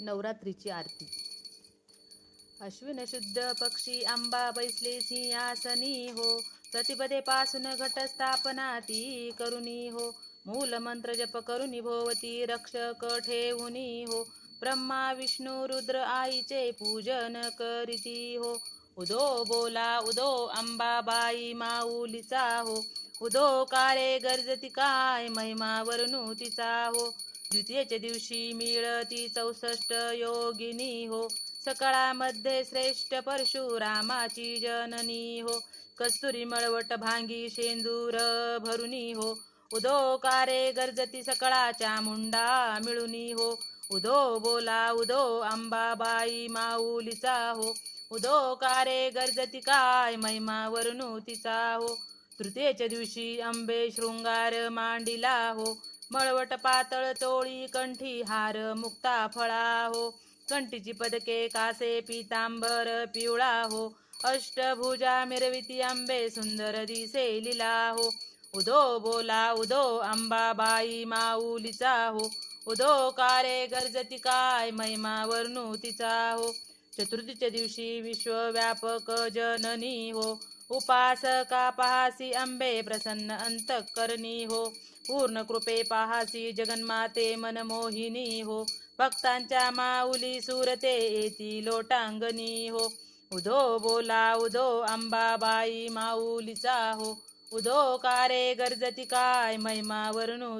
नवरात्रीची आरती. अश्विन शुद्ध पक्षी आंबा बैसले सिंहासनी हो. प्रतिपदे पासून घटस्थापना ती करुणी हो. मूल मंत्र जप करुणी भोवती रक्षक ठेवुनी हो. ब्रह्मा विष्णू रुद्र आईचे पूजन करीती हो. उदो बोला उदो अंबाबाई माऊलीचा हो. उदो कारे गर्जती काय महिमा वर्णू तिचा हो. द्वितीयेच्या दिवशी मिळती चौसष्ट योगिनी हो. सकाळामध्ये श्रेष्ठ परशुरामाची जननी हो. कस्तुरी मळवट भांगी शेंदूर भरुनी हो. उदो कारे गर्जती सकाळाच्या मुंडा मिळुनी हो. उदो बोला उदो अंबाबाई माऊलीचा हो. उदो कारे गर्जती काय महिमा तिचा हो. तृतीयेच्या दिवशी अंबे शृंगार मांडिला हो. मळवट पातळ तोळी कंठी हार मुक्ता फळा हो. कंठीची पदके कासे पितांबर पिवळा हो. अष्टभुजा मिरविती आंबे सुंदर दिसे लिला हो. उदो बोला उदो अंबाबाई माऊलीचा हो. उदो कारे गर्जती काय महिमा वर्णू तिचा हो. चतुर्थीच्या दिवशी विश्वव्यापक जननी हो. उपासका पाहासी अंबे प्रसन्न अंतकरणी हो. पूर्ण कृपे पाहासी जगन्माते मनमोहिनी हो. भक्तांच्या माऊली सुरते येती लोटांगणी हो. उदो बोला उदो अंबाबाई माऊलीचा हो. उदो कारे गर्जती काय महिमा वर्णू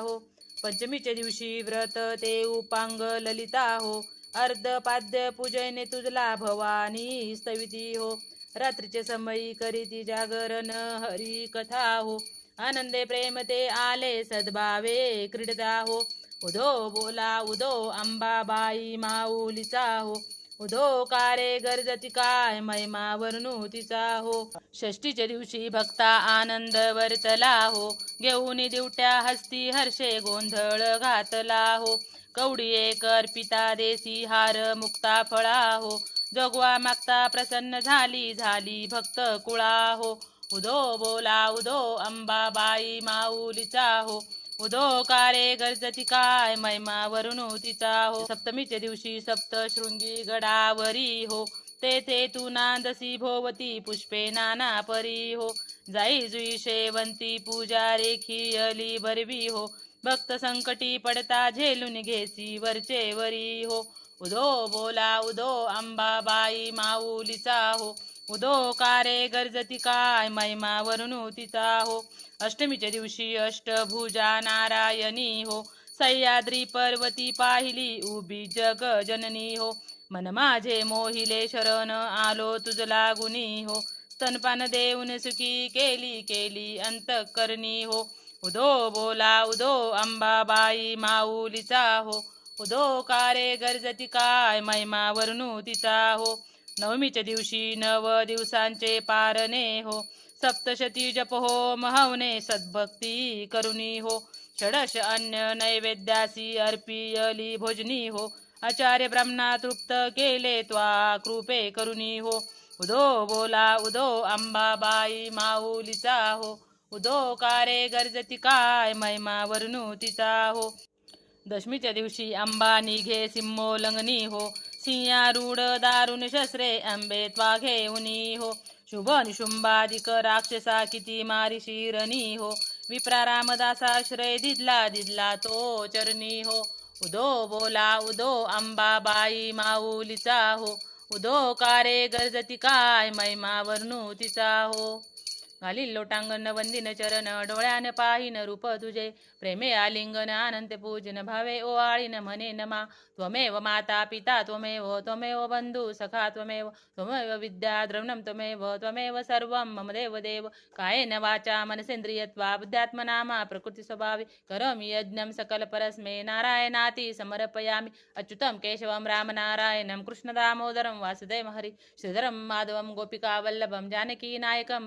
हो. पंचमीच्या दिवशी व्रत ते उपांग ललिता हो. अर्ध पाद्य पूजयने तुझला भवानी स्तविती हो. रात्रीचे समयी करीती जागरण हरी कथा हो. आनंदे प्रेम ते आले सद्भावे क्रीडता हो. उदो बोला उदो अंबाबाई माऊलीचा हो. उदो कारे गर्जती काय महिमा वर्णू तिचा हो. षष्टीच्या दिवशी भक्ता आनंद वर्तला हो. घेऊन दिवट्या हस्ती हर्षे गोंधळ घातला हो. कवडी एक देसी हार मुक्ता फळा हो. जगवा मागता प्रसन्न झाली झाली भक्त कुळा हो. उदो बोला उदो अंबाबाई माऊलीचा हो. उदो कारे गरजती काय? महिमा वरुण तिचा हो. सप्तमीच्या दिवशी सप्तशृंगी गडावरी हो. तेथे तू नांदसी भोवती पुष्पे नाना परी हो. जाई जुई शेवंती पूजा रेखी अली बरवी हो. भक्त संकटी पडता झेलून घेसी वरचे वरी हो. उदो बोला उदो अंबाबाई माऊलीचा हो. उदो कारे गरजती काय महिमा वर्णू तिचा हो. अष्टमीच्या दिवशी अष्टभुजा नारायणी हो. सह्याद्री पर्वती पाहिली उभी जग जननी हो. मन माझे मोहिले शरण आलो तुझला गुणी हो. स्तनपान देऊन सुखी केली केली अंतकरणी हो. उदो बोला उदो अंबाबाई माऊलीचा हो उदो कारे गरजती काय महिमा वर्णू तिचा हो. नवमीच्या दिवशी नव दिवसांचे पारणे हो. सप्तशती जप हो महवने सद्भक्ती करुणी हो. षडश अन्य नैवेद्यासी अर्पियली भोजनी हो. आचार्य ब्रह्मणा तृप्त केले त्वा कृपे करुणी हो. उदो बोला उदो अंबाबाई माऊलीचा हो उदो कारे गर्जती काय महिमा वर्णू तिचा हो. दशमीच्या दिवशी आंबा निघे सिंहोल्लंघनी हो. सिंहारूढ दारुण शस्त्रे आंबे त्वा घेऊनी हो. शुभ निशुंबाधिक राक्षसा किती मारी शिरणी हो. विप्रा रामदासाश्रय दिदला दिदला तो चरणी हो. उदो बोला उदो अंबाबाई माऊलीचा हो. उदो कारे गर्जती काय मैमा वर्णू तिचा हो. घालील लोटांगण वंदिन चरण डोळ्यान पाहिन रूप तुझे. प्रेमे आलिंगन आनंद पूजन भावे ओवाळीन म्हणे नमा. त्वमेव माता पिता त्वमेव त्वमेव बंधू सखा त्वमेव त्वमेव विद्या द्रवणम त्वमेव त्वमेव सर्वं मम देव देव कायेन वाचा मनसेंद्रियत्वा बुद्ध्यात्मनामा प्रकृती स्वभावी. करोमि यज्ञं सकल परस्मे नारायणाति समर्पयामि. अच्युतं केशवं रामनारायणं कृष्णदामोदरं वासुदेव हरि. वल्लभम माधवं गोपिकावल्लभं जानकीनायकं